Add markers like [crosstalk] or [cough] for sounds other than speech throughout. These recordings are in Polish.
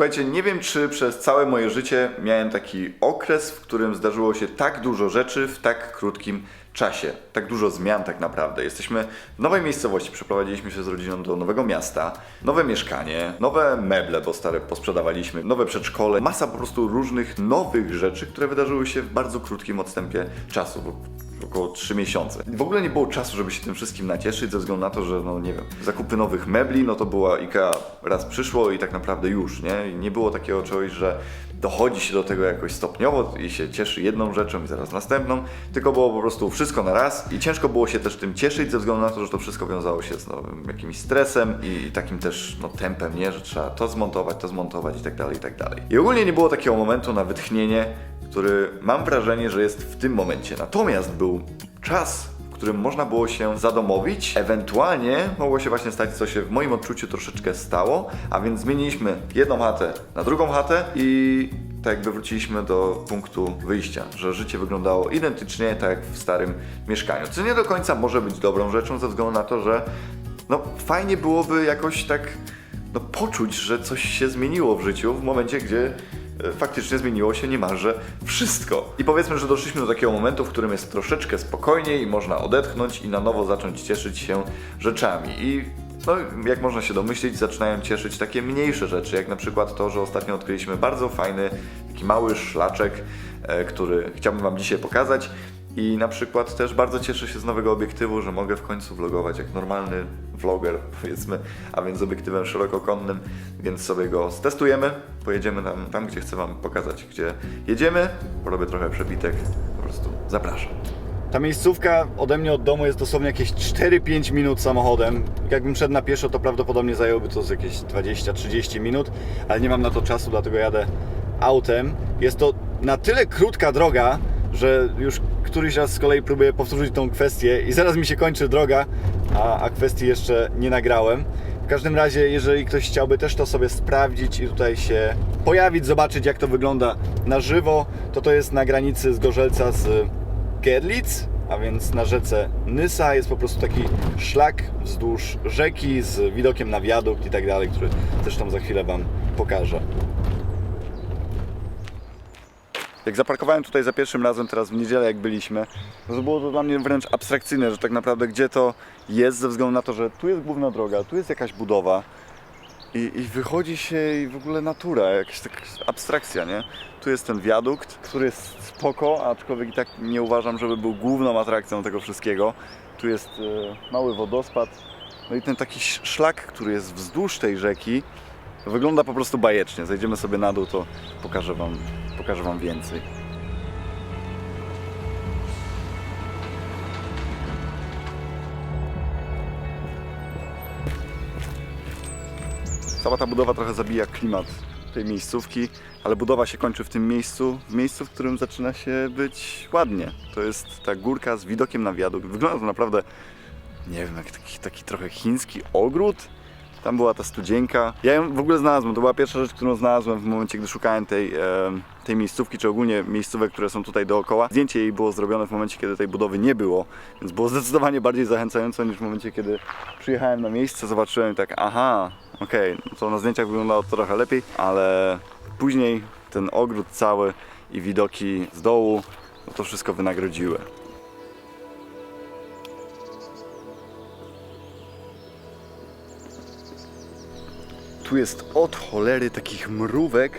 Słuchajcie, nie wiem czy przez całe moje życie miałem taki okres, w którym zdarzyło się tak dużo rzeczy w tak krótkim czasie. Tak dużo zmian tak naprawdę. Jesteśmy w nowej miejscowości, przeprowadziliśmy się z rodziną do nowego miasta, nowe mieszkanie, nowe meble, bo stare posprzedawaliśmy, nowe przedszkole, masa po prostu różnych nowych rzeczy, które wydarzyły się w bardzo krótkim odstępie czasu. Około 3 miesiące. W ogóle nie było czasu, żeby się tym wszystkim nacieszyć, ze względu na to, że no nie wiem, zakupy nowych mebli, no to była IKEA raz przyszło i tak naprawdę już, nie? I nie było takiego czegoś, że dochodzi się do tego jakoś stopniowo i się cieszy jedną rzeczą i zaraz następną, tylko było po prostu wszystko na raz i ciężko było się też tym cieszyć ze względu na to, że to wszystko wiązało się z no, jakimś stresem i takim też no, tempem, nie? Że trzeba to zmontować, to zmontować i tak dalej, i tak dalej. I ogólnie nie było takiego momentu na wytchnienie, który mam wrażenie, że jest w tym momencie. Natomiast był czas, w którym można było się zadomowić, ewentualnie mogło się właśnie stać, co się w moim odczuciu troszeczkę stało, a więc zmieniliśmy jedną chatę na drugą chatę i tak jakby wróciliśmy do punktu wyjścia, że życie wyglądało identycznie tak jak w starym mieszkaniu. Co nie do końca może być dobrą rzeczą ze względu na to, że no fajnie byłoby jakoś tak no, poczuć, że coś się zmieniło w życiu w momencie, gdzie faktycznie zmieniło się niemalże wszystko. I powiedzmy, że doszliśmy do takiego momentu, w którym jest troszeczkę spokojniej i można odetchnąć i na nowo zacząć cieszyć się rzeczami. I no, jak można się domyślić, zaczynają cieszyć takie mniejsze rzeczy, jak na przykład to, że ostatnio odkryliśmy bardzo fajny, taki mały szlaczek, e, który chciałbym Wam dzisiaj pokazać. I na przykład też bardzo cieszę się z nowego obiektywu, że mogę w końcu vlogować jak normalny vloger, [laughs] powiedzmy, a więc z obiektywem szerokokątnym, więc sobie go stestujemy. Pojedziemy tam, tam gdzie chcę Wam pokazać, gdzie jedziemy. Porobię trochę przebitek, po prostu zapraszam. Ta miejscówka ode mnie od domu jest dosłownie jakieś 4-5 minut samochodem. Jakbym szedł na pieszo, to prawdopodobnie zajęłoby to z jakieś 20-30 minut, ale nie mam na to czasu, dlatego jadę autem. Jest to na tyle krótka droga, że już któryś raz z kolei próbuję powtórzyć tą kwestię i zaraz mi się kończy droga, a, a kwestii jeszcze nie nagrałem. W każdym razie, jeżeli ktoś chciałby też to sobie sprawdzić i tutaj się pojawić, zobaczyć jak to wygląda na żywo, to to jest na granicy z Gorzelca z Gerlitz, a więc na rzece Nysa jest po prostu taki szlak wzdłuż rzeki z widokiem na wiadukt i tak dalej, który zresztą za chwilę Wam pokażę. Jak zaparkowałem tutaj za pierwszym razem, teraz w niedzielę jak byliśmy, no to było to dla mnie wręcz abstrakcyjne, że tak naprawdę gdzie to jest, ze względu na to, że tu jest główna droga, tu jest jakaś budowa i, i wychodzi się i w ogóle natura, jakaś taka abstrakcja, nie? Tu jest ten wiadukt, który jest spoko, aczkolwiek i tak nie uważam, żeby był główną atrakcją tego wszystkiego. Tu jest e, mały wodospad, no i ten taki sz- szlak, który jest wzdłuż tej rzeki, wygląda po prostu bajecznie. Zejdziemy sobie na dół, to pokażę Wam, pokażę wam więcej. Cała ta budowa trochę zabija klimat tej miejscówki, ale budowa się kończy w tym miejscu, w miejscu, w którym zaczyna się być ładnie. To jest ta górka z widokiem na wiadukt. Wygląda to naprawdę, nie wiem, jak taki, taki trochę chiński ogród. Tam była ta studzienka. Ja ją w ogóle znalazłem. To była pierwsza rzecz, którą znalazłem w momencie, gdy szukałem tej, e, tej miejscówki, czy ogólnie miejscówek, które są tutaj dookoła. Zdjęcie jej było zrobione w momencie, kiedy tej budowy nie było, więc było zdecydowanie bardziej zachęcające niż w momencie, kiedy przyjechałem na miejsce, zobaczyłem i tak, aha, okej, no to na zdjęciach wyglądało to trochę lepiej, ale później ten ogród cały i widoki z dołu, no to wszystko wynagrodziły. Tu jest od cholery takich mrówek,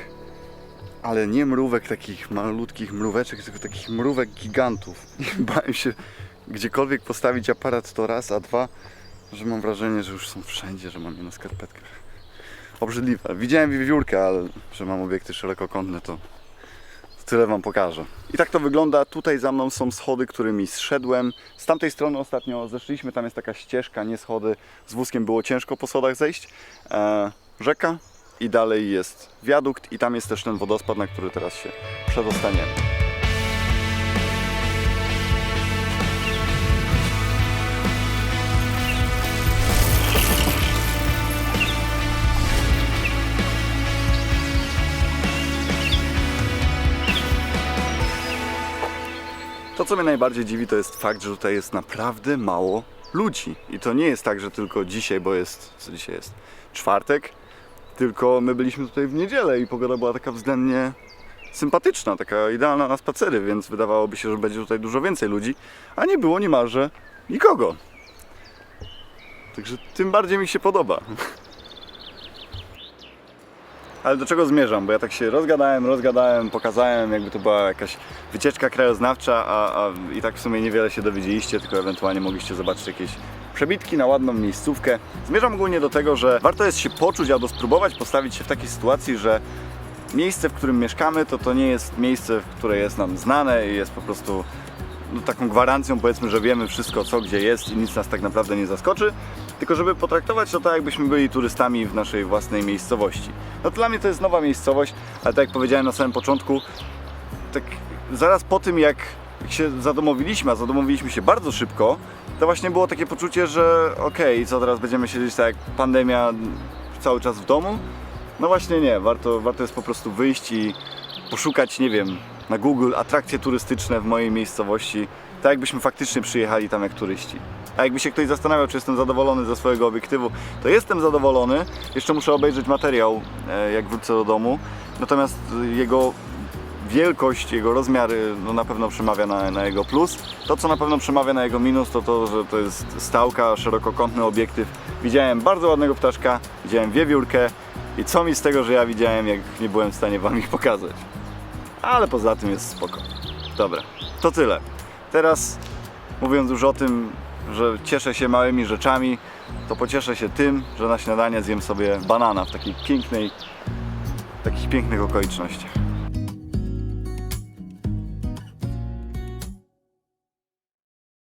ale nie mrówek takich malutkich mróweczek, tylko takich mrówek gigantów. [laughs] Bałem się gdziekolwiek postawić aparat to raz, a dwa, że mam wrażenie, że już są wszędzie, że mam je na skarpetkach. Obrzydliwe. Widziałem wiewiórkę, ale że mam obiekty szerokokątne, to tyle Wam pokażę. I tak to wygląda. Tutaj za mną są schody, którymi zszedłem. Z tamtej strony ostatnio zeszliśmy, tam jest taka ścieżka, nie schody. Z wózkiem było ciężko po schodach zejść. E, rzeka i dalej jest wiadukt i tam jest też ten wodospad, na który teraz się przedostaniemy. To, co mnie najbardziej dziwi, to jest fakt, że tutaj jest naprawdę mało ludzi. I to nie jest tak, że tylko dzisiaj, bo jest, co dzisiaj jest, czwartek, Tylko my byliśmy tutaj w niedzielę i pogoda była taka względnie sympatyczna, taka idealna na spacery, więc wydawałoby się, że będzie tutaj dużo więcej ludzi, a nie było niemalże nikogo. Także tym bardziej mi się podoba. [laughs] Ale do czego zmierzam? Bo ja tak się rozgadałem, rozgadałem, pokazałem, jakby to była jakaś wycieczka krajoznawcza, a, a i tak w sumie niewiele się dowiedzieliście, tylko ewentualnie mogliście zobaczyć jakieś przebitki na ładną miejscówkę. Zmierzam ogólnie do tego, że warto jest się poczuć albo spróbować postawić się w takiej sytuacji, że miejsce, w którym mieszkamy, to to nie jest miejsce, które jest nam znane i jest po prostu no, taką gwarancją, powiedzmy, że wiemy wszystko, co gdzie jest i nic nas tak naprawdę nie zaskoczy, tylko żeby potraktować to tak, jakbyśmy byli turystami w naszej własnej miejscowości. No dla mnie to jest nowa miejscowość, ale tak jak powiedziałem na samym początku, tak zaraz po tym, jak się zadomowiliśmy, a zadomowiliśmy się bardzo szybko, to właśnie było takie poczucie, że okej, co teraz będziemy siedzieć tak jak pandemia cały czas w domu? No właśnie nie, warto, warto jest po prostu wyjść i poszukać, nie wiem, na Google atrakcje turystyczne w mojej miejscowości, tak jakbyśmy faktycznie przyjechali tam jak turyści. A jakby się ktoś zastanawiał, czy jestem zadowolony ze swojego obiektywu, to jestem zadowolony. Jeszcze muszę obejrzeć materiał, e, jak wrócę do domu. Natomiast jego wielkość, jego rozmiary no na pewno przemawia na, na jego plus. To, co na pewno przemawia na jego minus, to to, że to jest stałka, szerokokątny obiektyw. Widziałem bardzo ładnego ptaszka, widziałem wiewiórkę i co mi z tego, że ja widziałem, jak nie byłem w stanie Wam ich pokazać. Ale poza tym jest spoko. Dobra, to tyle. Teraz mówiąc już o tym, że cieszę się małymi rzeczami, to pocieszę się tym, że na śniadanie zjem sobie banana w takiej pięknej, takich pięknych okolicznościach.